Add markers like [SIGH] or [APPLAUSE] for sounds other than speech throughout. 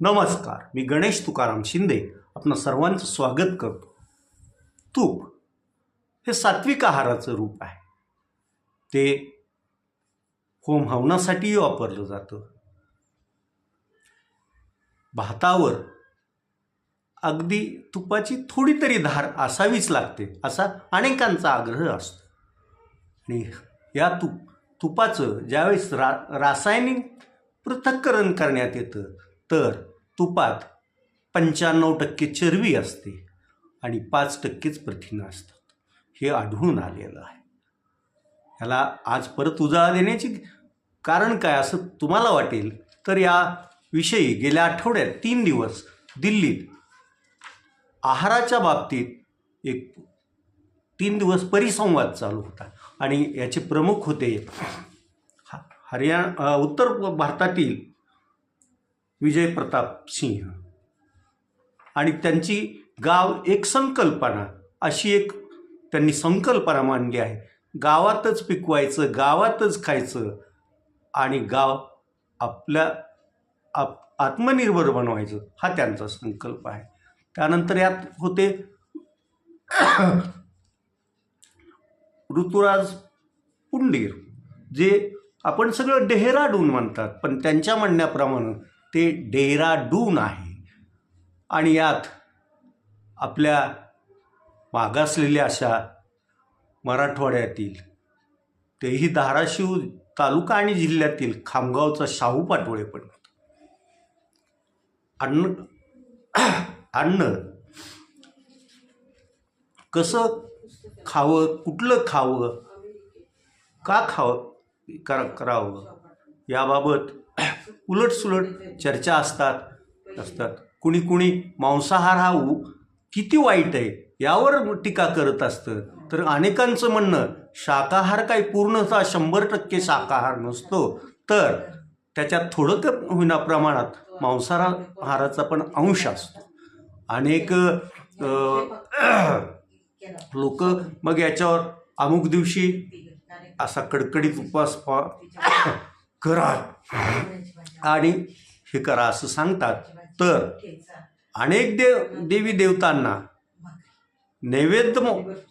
नमस्कार मी गणेश तुकाराम शिंदे आपण सर्वांचं स्वागत करतो. तूप हे सात्विक आहाराचं रूप आहे. ते होम हवनासाठीही वापरलं जातं. भातावर अगदी तुपाची थोडी तरी धार असावीच लागते असा अनेकांचा आग्रह असतो. आणि या तुप तुपाचं ज्यावेळेस रा रासायनिक पृथक्करण करण्यात येतं तर तुपात पंच्याण्णव टक्के चरबी असते आणि पाच टक्केच प्रथिनं असतात. हे आढळून आलेलं आहे. ह्याला आज परत उजाळा देण्याची कारण काय असं तुम्हाला वाटेल तर या विषयी गेल्या आठवड्यात तीन दिवस दिल्लीत आहाराच्या बाबतीत एक तीन दिवस परिसंवाद चालू होता आणि याचे प्रमुख होते हरियाणा उत्तर भारतातील विजय प्रताप सिंह. आणि त्यांची गाव एक संकल्पना अशी एक त्यांनी संकल्पना मांडली आहे. गावातच पिकवायचं गावातच खायचं आणि गाव आपल्या आप आत्मनिर्भर बनवायचं हा त्यांचा संकल्प आहे. त्यानंतर यात होते [COUGHS] ऋतुराज पुंडीर जे आपण सगळं डेहराडून म्हणतात पण त्यांच्या म्हणण्याप्रमाणे ते डेहराडून आहे आणि यात आपल्या मागासलेल्या अशा मराठवाड्यातील तेही धाराशिव तालुका आणि जिल्ह्यातील खामगावचा शाहू पाटोळे पण होता. अन्न अन्न कसं खावं कुठलं खावं का खावं करा करावं याबाबत उलटसुलट चर्चा असतात असतात. कुणी कुणी मांसाहार हा किती वाईट आहे यावर टीका करत असतं. तर अनेकांचं म्हणणं शाकाहार काही पूर्णतः शंभर टक्के शाकाहार नसतो. तर त्याच्यात थोडं तर होईना प्रमाणात मांसाहाराचा पण अंश असतो. अनेक लोक मग याच्यावर अमुक दिवशी असा कडकडीत उपवास पा [COUGHS] करा आणि हे करा असं सांगतात. तर अनेक देव देवी देवतांना नैवेद्य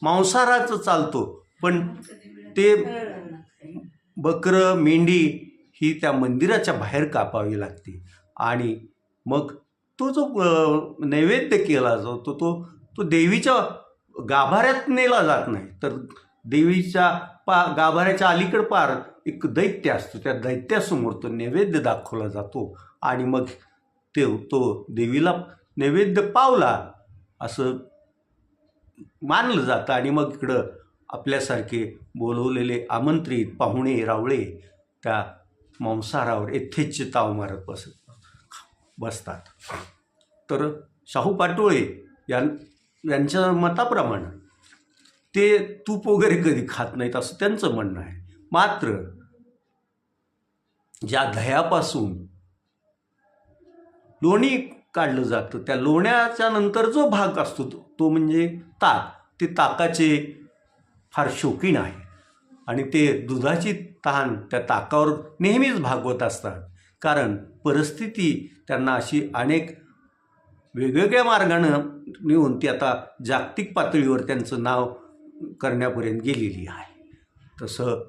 मांसाहाराचं चालतो पण ते बकरं मेंढी ही त्या मंदिराच्या बाहेर कापावी लागते. आणि मग तो जो नैवेद्य केला जातो तो तो देवीच्या गाभाऱ्यात नेला जात नाही. तर देवीच्या पा गाभाऱ्याच्या अलीकड पार एक दैत्य असतो. त्या दैत्यासमोर तो नैवेद्य दाखवला जातो. आणि मग ते तो देवीला नैवेद्य पावला असं मानलं जातं. आणि मग इकडं आपल्यासारखे बोलवलेले आमंत्रित पाहुणे रावळे त्या मांसाहारावर यथेच्छ ताव मारत बसत बसतात. तर शाहू पाटोळे यां यांच्या मताप्रमाणे ते तूप वगैरे कधी खात नाहीत असं त्यांचं म्हणणं आहे. मात्र ज्या दह्यापासून लोणी काढलं जातं त्या लोण्याच्या नंतर जो भाग असतो तो म्हणजे ताक. ते ताकाचे फार शौकीन आहे. आणि ते दुधाची तहान त्या ताकावर नेहमीच भागवत असतात. कारण परिस्थिती त्यांना अशी अनेक वेगवेगळ्या मार्गानं नेऊन ती आता जागतिक पातळीवर त्यांचं नाव करण्यापर्यंत गेलेली आहे. तसं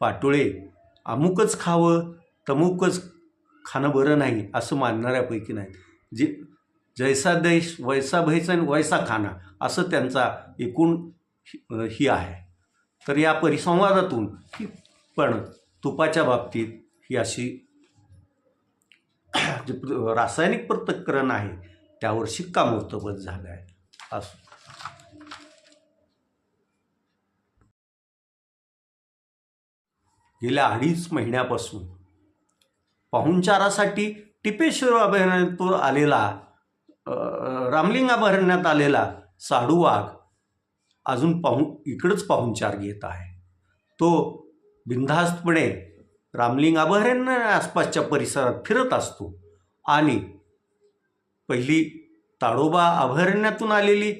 पाटोळे अमुकच खावं तमुकच खाणं बरं नाही असं मानणाऱ्यापैकी नाहीत. जे जैसा देश वैसा भैसा आणि वैसा खाना असं त्यांचा एकूण ही आहे. तर या परिसंवादातून ही पण तुपाच्या बाबतीत ही अशी जे रासायनिक पृथक्करण आहे त्यावर शिक्कामोर्तबत झालं आहे असं गेल्या अडीच महिन्यापासून. पाहुणचारासाठी टिपेश्वर अभयारण्यातून आलेला रामलिंग अभयारण्यात आलेला साडू वाघ अजून पाहून इकडंच पाहुणचार घेत आहे. तो बिनधास्तपणे रामलिंग अभयारण्य आसपासच्या परिसरात फिरत असतो आणि पहिली ताडोबा अभयारण्यातून आलेली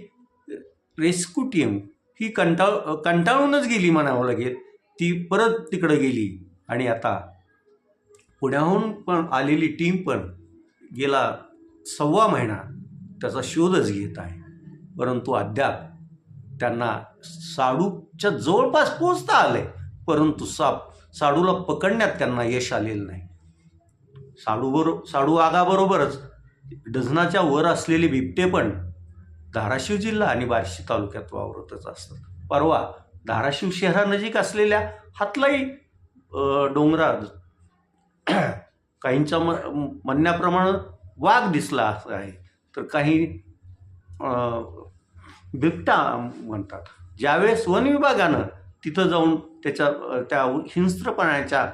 रेस्क्यू टीम ही कंटाळ कंटाळूनच गेली म्हणावं लागेल. ती परत तिकडं गेली. आणि आता पुण्याहून पण आलेली टीम पण गेला सव्वा महिना त्याचा शोधच घेत आहे. परंतु अद्याप त्यांना साडूच्या जवळपास पोचता आले परंतु साप साडूला पकडण्यात त्यांना यश आलेलं नाही. साडूबरो साडू आगाबरोबरच डझनाच्या वर असलेले बिबटे पण धाराशिव जिल्हा आणि बार्शी तालुक्यात वावरतच असतात. परवा धाराशिव शहरानजीक असलेल्या हातलाई डोंगरात काहींच्या म म्हणण्याप्रमाणे वाघ दिसला असं आहे. तर काही बिबटा म्हणतात. ज्यावेळेस वन विभागानं तिथं जाऊन त्याच्या त्या हिंस्त्रपणाच्या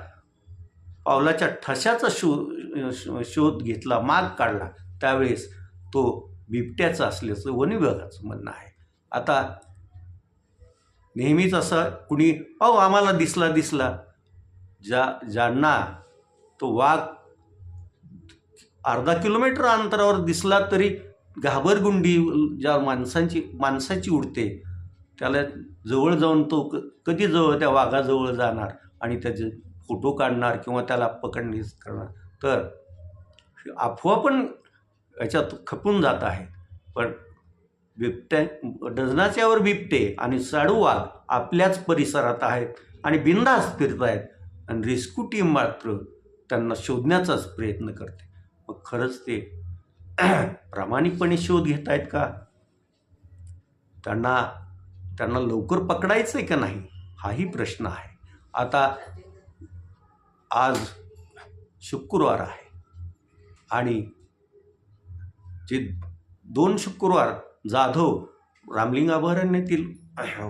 पावलाच्या ठशाचा शो शो- शोध घेतला माग काढला त्यावेळेस तो बिबट्याचा असल्याचं वन विभागाचं म्हणणं आहे. आता नेहमीच असं कुणी अहो आम्हाला दिसला दिसला. ज्या ज्यांना तो वाघ अर्धा किलोमीटर अंतरावर दिसला तरी घाबरगुंडी ज्या माणसांची माणसाची उडते त्याला जवळ जाऊन तो क कधी जवळ त्या वाघाजवळ जाणार आणि त्याचे फोटो काढणार किंवा त्याला पकडणे करणार. तर अफवा पण याच्यात खपून जात आहे पण बिबट्या डझनाच्यावर बिबटे आणि साडू वाघ आपल्याच परिसरात आहेत आणि बिंदास फिरत आहेत. आणि रेस्क्यू टीम मात्र त्यांना शोधण्याचाच प्रयत्न करते. मग खरंच ते [CLEARS THROAT] प्रामाणिकपणे शोध घेत आहेत का? त्यांना त्यांना लवकर पकडायचं आहे का नाही? हाही प्रश्न आहे. आता आज शुक्रवार आहे. आणि जे दोन शुक्रवार जाधव रामलिंग अभयारण्यातील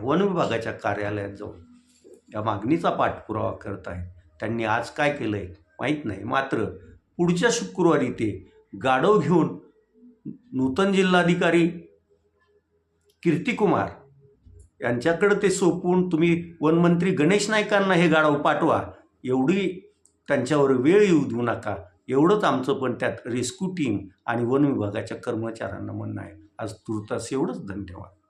वन विभागाच्या कार्यालयात जाऊन या मागणीचा पाठपुरावा करत आहेत. त्यांनी आज काय केलं आहे माहीत नाही. मात्र पुढच्या शुक्रवारी ते गाढव घेऊन नूतन जिल्हाधिकारी कीर्तिकुमार यांच्याकडं ते सोपवून तुम्ही वनमंत्री गणेश नाईकांना हे गाढव पाठवा. एवढी त्यांच्यावर वेळ येऊ देऊ नका. एवढंच आमचं पण त्यात रेस्क्यू टीम आणि वन विभागाच्या कर्मचाऱ्यांना म्हणणं आहे. आज तुर्तास एवढंच धन्यवाद